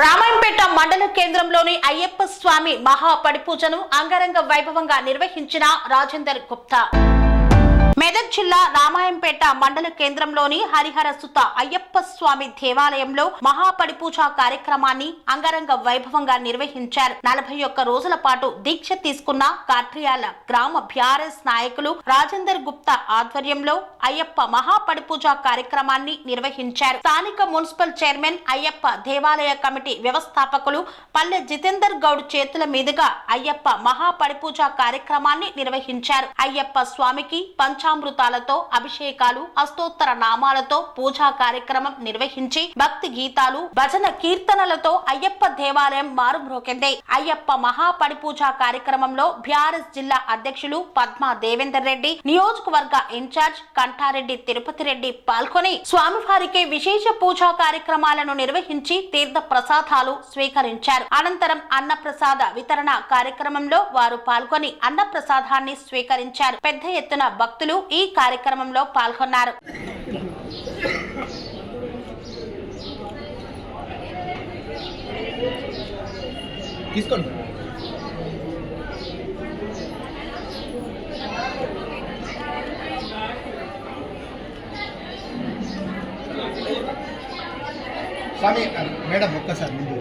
రామాయంపేట మండల కేంద్రంలోని అయ్యప్ప స్వామి మహాపడిపూజను అంగరంగ వైభవంగా నిర్వహించిన రాజేందర్ గుప్తా. మెదక్ జిల్లా రామాయంపేట మండల కేంద్రంలోని హరిహర సుత అయ్యప్ప స్వామి దేవాలయంలో మహాపడిపూజ కార్యక్రమాన్ని అంగరంగ వైభవంగా నిర్వహించారు. నలభై ఒక్క రోజుల పాటు దీక్ష తీసుకున్న కాట్రియాల గ్రామ బీఆర్ఎస్ నాయకులు రాజేందర్ గుప్తా ఆధ్వర్యంలో అయ్యప్ప మహాపడిపూజ కార్యక్రమాన్ని నిర్వహించారు. స్థానిక మున్సిపల్ చైర్మన్ అయ్యప్ప దేవాలయ కమిటీ వ్యవస్థాపకులు పల్లె జితేందర్ గౌడ్ చేతుల మీదుగా అయ్యప్ప మహాపడిపూజ కార్యక్రమాన్ని నిర్వహించారు. అయ్యప్ప స్వామికి పంచామృతాలతో అభిషేకాలు అష్టోత్తర నామాలతో పూజా కార్యక్రమం నిర్వహించి భక్తి గీతాలు భజన కీర్తనలతో అయ్యప్ప దేవాలయం మారుమ్రోకింది. అయ్యప్ప మహాపడిపూజ కార్యక్రమంలో బీఆర్ఎస్ జిల్లా అధ్యక్షులు పద్మా దేవేందర్ రెడ్డి నియోజకవర్గ ఇన్ఛార్జ్ కంఠారెడ్డి తిరుపతి రెడ్డి పాల్గొని స్వామివారికి విశేష పూజా కార్యక్రమాలను నిర్వహించి తీర్థ ప్రసాదాలు స్వీకరించారు. అనంతరం అన్న ప్రసాద వితరణ కార్యక్రమంలో వారు పాల్గొని అన్న ప్రసాదాన్ని స్వీకరించారు. పెద్ద ఎత్తున భక్తులు ఈ కార్యక్రమంలో పాల్గొన్నారు. తీసుకోండి. స్వామి మేడం ఒక్కసారి ముందు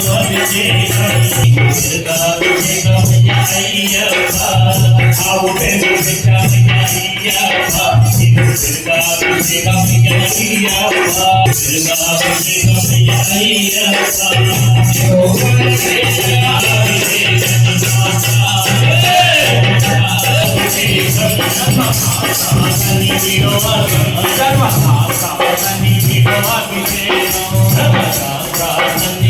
Sarva Sarva Sarva Sarva Sarva Sarva Sarva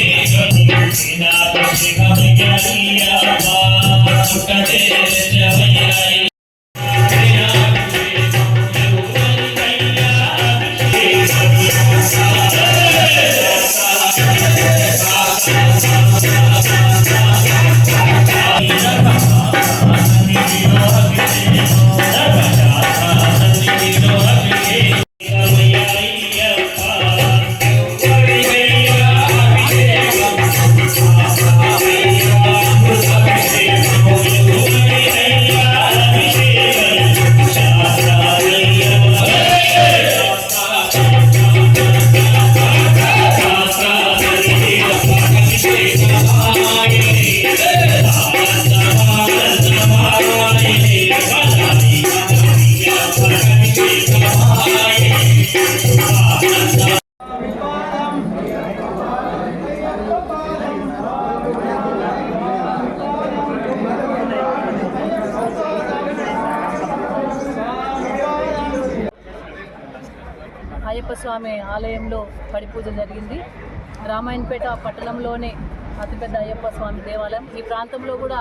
Ayyappa స్వామి ఆలయంలో పడిపూజ జరిగింది. రామాయణపేట పట్టణంలోనే అతిపెద్ద అయ్యప్ప స్వామి దేవాలయం. ఈ ప్రాంతంలో కూడా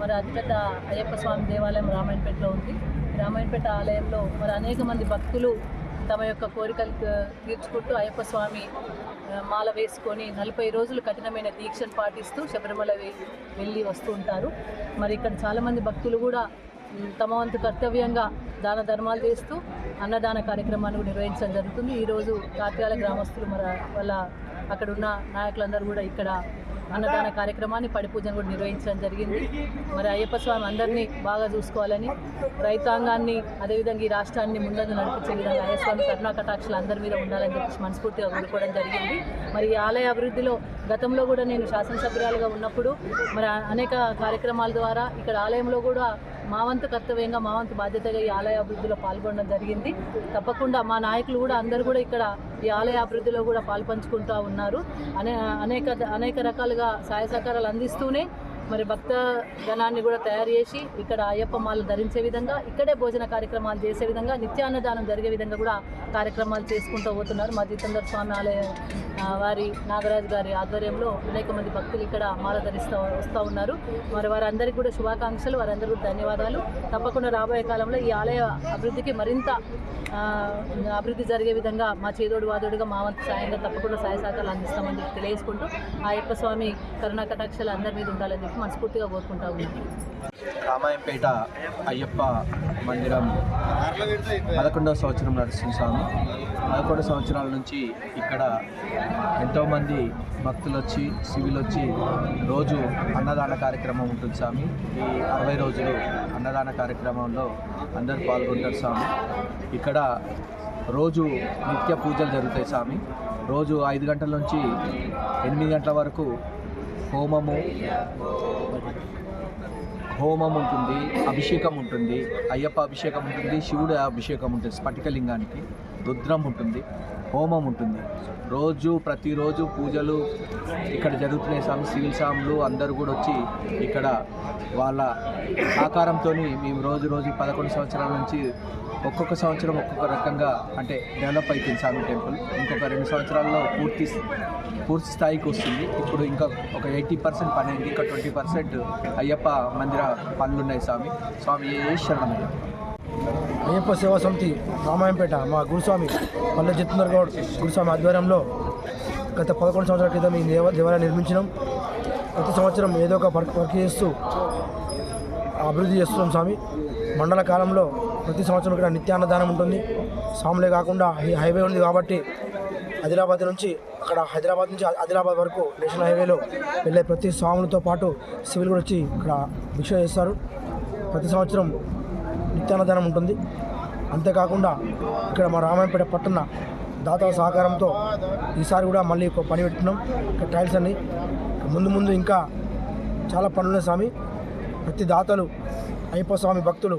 మరి అతిపెద్ద అయ్యప్ప స్వామి దేవాలయం రామాయణపేటలో ఉంది. రామాయణపేట ఆలయంలో మరి అనేక మంది భక్తులు తమ యొక్క కోరికలు తీర్చుకుంటూ అయ్యప్ప స్వామి మాల వేసుకొని నలభై రోజులు కఠినమైన దీక్షను పాటిస్తూ శబరిమల వెళ్ళి వస్తూ ఉంటారు. మరి ఇక్కడ చాలామంది భక్తులు కూడా తమ వంతు కర్తవ్యంగా దాన ధర్మాలు చేస్తూ అన్నదాన కార్యక్రమాన్ని కూడా నిర్వహించడం జరుగుతుంది. ఈరోజు కాట్యాల గ్రామస్తులు మన వాళ్ళ అక్కడ ఉన్న నాయకులందరూ కూడా ఇక్కడ అన్నదాన కార్యక్రమాన్ని పడిపూజను కూడా నిర్వహించడం జరిగింది. మరి అయ్యప్ప స్వామి అందరినీ బాగా చూసుకోవాలని రైతాంగాన్ని అదేవిధంగా ఈ రాష్ట్రాన్ని ముందంజు నడిపించే విధంగా అయ్యప్ప స్వామి కరుణా కటాక్షలు అందరి మీద ఉండాలని చెప్పేసి మనస్ఫూర్తిగా కోరుకోవడం జరిగింది. మరి ఈ ఆలయ అభివృద్ధిలో గతంలో కూడా నేను శాసనసభ్యురాలుగా ఉన్నప్పుడు మరి అనేక కార్యక్రమాల ద్వారా ఇక్కడ ఆలయంలో కూడా మా వంతు కర్తవ్యంగా మా వంతు బాధ్యతగా ఈ ఆలయ అభివృద్ధిలో పాల్గొనడం జరిగింది. తప్పకుండా మా నాయకులు కూడా అందరూ కూడా ఇక్కడ ఈ ఆలయ అభివృద్ధిలో కూడా పాల్పంచుకుంటూ ఉన్నారు. అనే అనేక అనేక రకాలుగా సహాయ సహకారాలు అందిస్తూనే మరి భక్త గణాన్ని కూడా తయారు చేసి ఇక్కడ అయ్యప్ప మాలు ధరించే విధంగా ఇక్కడే భోజన కార్యక్రమాలు చేసే విధంగా నిత్యాన్నదానం జరిగే విధంగా కూడా కార్యక్రమాలు చేసుకుంటూ పోతున్నారు. మా జితేందర్ స్వామి ఆలయ వారి నాగరాజు గారి ఆధ్వర్యంలో అనేక మంది భక్తులు ఇక్కడ మాల ధరిస్తూ వస్తూ ఉన్నారు. మరి వారందరికీ కూడా శుభాకాంక్షలు. వారందరికీ కూడా ధన్యవాదాలు. తప్పకుండా రాబోయే కాలంలో ఈ ఆలయ అభివృద్ధికి మరింత అభివృద్ధి జరిగే విధంగా మా చేదోడు వాదోడుగా మా వంతు సాయంగా తప్పకుండా సహాయ సహకారాలు అందిస్తామని తెలియజేసుకుంటూ ఆ అయ్యప్ప స్వామి కరుణా కటాక్షలు అందరి మీద ఉండాలని మనస్ఫూర్తిగా కోరుకుంటా ఉన్నాను రామాయంపేట అయ్యప్ప మందిరం పదకొండవ సంవత్సరం నడుస్తుంది స్వామి. పదకొండు సంవత్సరాల నుంచి ఇక్కడ ఎంతోమంది భక్తులు వచ్చి సివిల్ వచ్చి రోజు అన్నదాన కార్యక్రమం ఉంటుంది స్వామి. ఈ అరవై రోజులు అన్నదాన కార్యక్రమంలో అందరూ పాల్గొంటారు స్వామి. ఇక్కడ రోజు నిత్య పూజలు జరుగుతాయి స్వామి. రోజు ఐదు గంటల నుంచి ఎనిమిది గంటల వరకు హోమము హోమం ఉంటుంది అభిషేకం ఉంటుంది అయ్యప్ప అభిషేకం ఉంటుంది శివుడు అభిషేకం ఉంటుంది స్ఫటికలింగానికి రుద్రం ఉంటుంది హోమం ఉంటుంది రోజు ప్రతిరోజు పూజలు ఇక్కడ జరుగుతున్నాయి స్వామి. సివిల్ స్వాములు అందరూ కూడా వచ్చి ఇక్కడ వాళ్ళ ఆకారంతో మేము రోజు రోజు పదకొండు సంవత్సరాల నుంచి ఒక్కొక్క సంవత్సరం ఒక్కొక్క రకంగా అంటే డెవలప్ అవుతుంది స్వామి టెంపుల్. ఇంకొక రెండు సంవత్సరాల్లో పూర్తి పూర్తి స్థాయికి వస్తుంది. ఇప్పుడు ఇంకా ఒక ఎయిటీ పర్సెంట్ పని అయింది. ఇంకా ట్వంటీ పర్సెంట్ అయ్యప్ప మందిర పనులు ఉన్నాయి స్వామి. స్వామి ఏ శరణమయ్య? అయ్యప్ప సేవా సమితి రామాయంపేట మా గురుస్వామి పల్లె జితేందర్ గౌడ్ గురుస్వామి ఆధ్వర్యంలో గత పదకొండు సంవత్సరాల క్రితం ఈ దేవ దేవాలయం నిర్మించినాం. ప్రతి సంవత్సరం ఏదో ఒక వర్క్ చేస్తూ అభివృద్ధి చేస్తున్నాం స్వామి. మండల కాలంలో ప్రతి సంవత్సరం ఇక్కడ నిత్యాన్నదానం ఉంటుంది. స్వాములే కాకుండా హైవే ఉంది కాబట్టి ఆదిలాబాద్ నుంచి అక్కడ హైదరాబాద్ నుంచి ఆదిలాబాద్ వరకు నేషనల్ హైవేలో వెళ్ళే ప్రతి స్వాములతో పాటు సివిల్ కూడా వచ్చి ఇక్కడ భిక్ష చేస్తారు. ప్రతి సంవత్సరం నిత్యాన్నదానం ఉంటుంది. అంతేకాకుండా ఇక్కడ మా రామాయణపేట పట్టణ దాతల సహకారంతో ఈసారి కూడా మళ్ళీ పని పెట్టుకున్నాం. ఇక్కడ టైల్స్ అన్ని. ముందు ముందు ఇంకా చాలా పనులు స్వామి. ప్రతి దాతలు అయ్యప్ప స్వామి భక్తులు